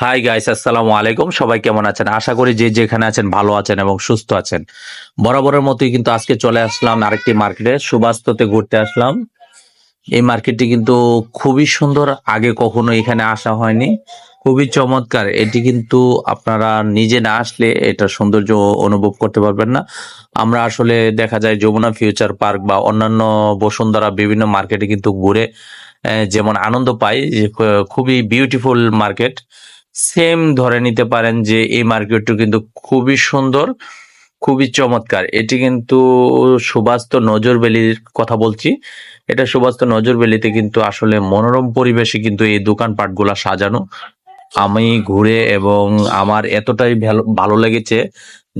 Hi guys আসসালামু আলাইকুম। সবাই কেমন আছেন? আশা করি যে যেখানে আছেন ভালো আছেন এবং সুস্থ আছেন। বরাবরের মতোই কিন্তু আজকে চলে আসলাম আরেকটি মার্কেটে, সুবাস্ততে ঘুরতে আসলাম। এই মার্কেটটি কিন্তু খুবই সুন্দর, আগে কখনো এখানে আসা হয়নি। খুবই চমৎকার। এটি কিন্তু আপনারা নিজে না আসলে এটা সৌন্দর্য অনুভব করতে পারবেন না। আমরা আসলে দেখা যায় যমুনা ফিউচার পার্ক বা অন্যান্য বসুন্ধরা বিভিন্ন মার্কেটে কিন্তু ঘুরে যেমন আনন্দ পাই যে, খুবই বিউটিফুল মার্কেট। সেম ধরে নিতে পারেন যে এই মার্কেটটি কিন্তু খুবই সুন্দর, খুবই চমৎকার। এটি কিন্তু সুবাস্ত নজরবেলির কথা বলছি। এটা সুবাস্ত নজরবেলিতে কিন্তু আসলে মনোরম পরিবেশে কিন্তু এই দোকানপাটগুলা সাজানো। আমি ঘুরে এবং আমার এতটাই ভালো লেগেছে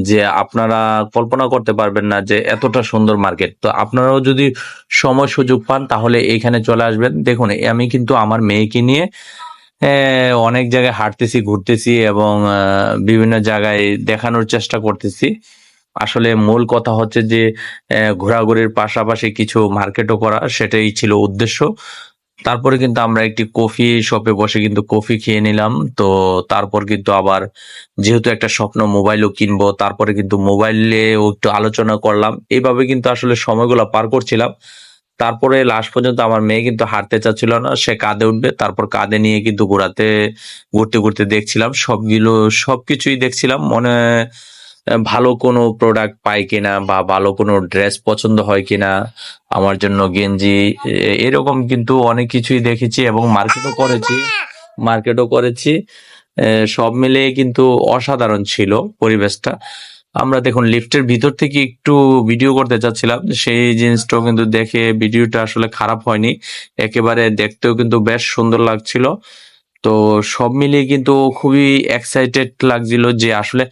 যে আপনারা কল্পনা করতে পারবেন না যে এতটা সুন্দর মার্কেট। তো আপনারাও যদি সময় সুযোগ পান তাহলে এইখানে চলে আসবেন। দেখুন, আমি কিন্তু আমার মেয়েকে নিয়ে অনেক জায়গায় হাঁটতেছি, ঘুরতেছি এবং বিভিন্ন জায়গায় দেখানোর চেষ্টা করতেছি। আসলে মূল কথা হচ্ছে যে ঘোরাঘুরির পাশাপাশি কিছু মার্কেটও করা, সেটাই ছিল উদ্দেশ্য। তারপরে কিন্তু আমরা একটি কফি শপে বসে কিন্তু কফি খেয়ে নিলাম। তো তারপর কিন্তু আবার যেহেতু একটা স্বপ্ন মোবাইলও কিনবো, তারপরে কিন্তু মোবাইলেও একটু আলোচনা করলাম। এইভাবে কিন্তু আসলে সময়গুলো পার করছিলাম। তারপরে লাস্ট পর্যন্ত আমার মেয়ে কিন্তু হাঁটতে চাচ্ছিল না, সে কাঁধে উঠবে, তারপর কাঁধে নিয়ে কিন্তু ঘোরাতে ঘুরতে ঘুরতে দেখছিলাম, সবগুলো, সবকিছুই দেখছিলাম, মনে ভালো কোনো প্রোডাক্ট পাই কিনা বা ভালো কোনো ড্রেস পছন্দ হয় কিনা, আমার জন্য গেঞ্জি এরকম কিন্তু অনেক কিছুই দেখেছি এবং মার্কেটও করেছি মার্কেটও করেছি সব মিলিয়ে কিন্তু অসাধারণ ছিল পরিবেশটা। আমরা দেখুন লিফটের ভিতর থেকে একটু ভিডিও করতে চাচ্ছিলাম। সেই জিনিসটাও কিন্তু দেখে ভিডিওটা আসলে খারাপ হয়নি। একেবারে দেখতেও কিন্তু বেশ সুন্দর লাগছিল। তো সব মিলিয়ে কিন্তু খুবই এক্সাইটেড লাগছিল যে আসলে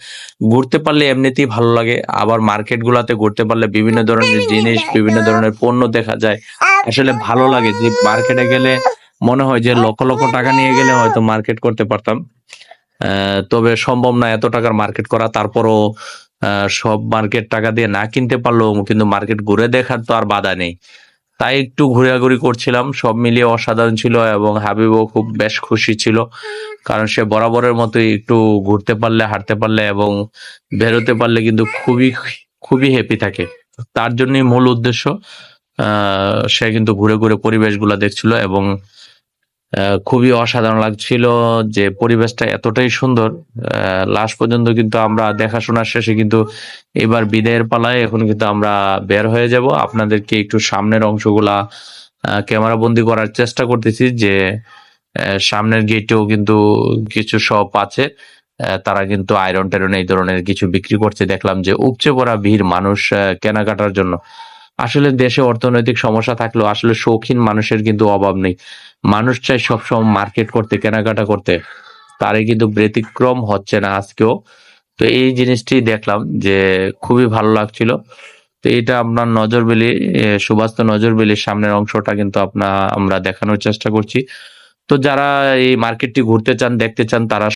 ঘুরতে পারলে এমনিতেই ভালো লাগে। আবার মার্কেট গুলাতে ঘুরতে পারলে বিভিন্ন ধরনের জিনিস বিভিন্ন ধরনের পণ্য দেখা যায়। আসলে ভালো লাগে যে মার্কেটে গেলে মনে হয় যে লক্ষ লক্ষ টাকা নিয়ে গেলে হয়তো মার্কেট করতে পারতাম। আহ, তবে সম্ভব না এত টাকার মার্কেট করা। তারপরও সব মার্কেট টাকা দিয়ে না কিনতে পারলেও কিন্তু মার্কেট ঘুরে দেখার তো আর বাধা নেই। তাই একটু ঘোরাঘুরি করছিলাম, সব মিলিয়ে অসাধারণ ছিল এবং হাবিবও খুব বেশ খুশি ছিল। কারণ সে বরাবরের মতোই একটু ঘুরতে পারলে, হাঁটতে পারলে এবং বেরোতে পারলে কিন্তু খুবই খুবই হ্যাপি থাকে। তার জন্যই মূল উদ্দেশ্য সে কিন্তু ঘুরে ঘুরে পরিবেশগুলো দেখছিল এবং খুবই অসাধারণ লাগছিল যে পরিবেশটা এতটাই সুন্দর। লাস্ট পর্যন্ত কিন্তু আমরা দেখাশোনার শেষে কিন্তু এবার বিদায়ের পালায় এখন কিন্তু আমরা বের হয়ে যাব। আপনাদেরকে একটু সামনের অংশগুলা ক্যামেরা বন্দি করার চেষ্টা করতেছি যে সামনের গেটেও কিন্তু কিছু শপ আছে। তারা কিন্তু আয়রন টেরন এই ধরনের কিছু বিক্রি করছে। দেখলাম যে উপচে পড়া ভিড় মানুষ কেনাকাটার জন্য। আসলে দেশে অর্থনৈতিক সমস্যা থাকলেও আসলে শৌখিন মানুষের কিন্তু অভাব নেই। মানুষ চাই সবসময় মার্কেট করতে, কেনাকাটা করতে। তারে কিন্তু ব্যতিক্রম হচ্ছে না আজকেও। তো এই জিনিসটি দেখলাম যে খুবই ভালো লাগছিল। তো এটা আপনার নজর নজরবেলি সুবাস্ত নজরবেলির সামনের অংশটা কিন্তু আপনার আমরা দেখানোর চেষ্টা করছি। তো যারা এই মার্কেটটি ঘুরতে চান, দেখতে চান, তারা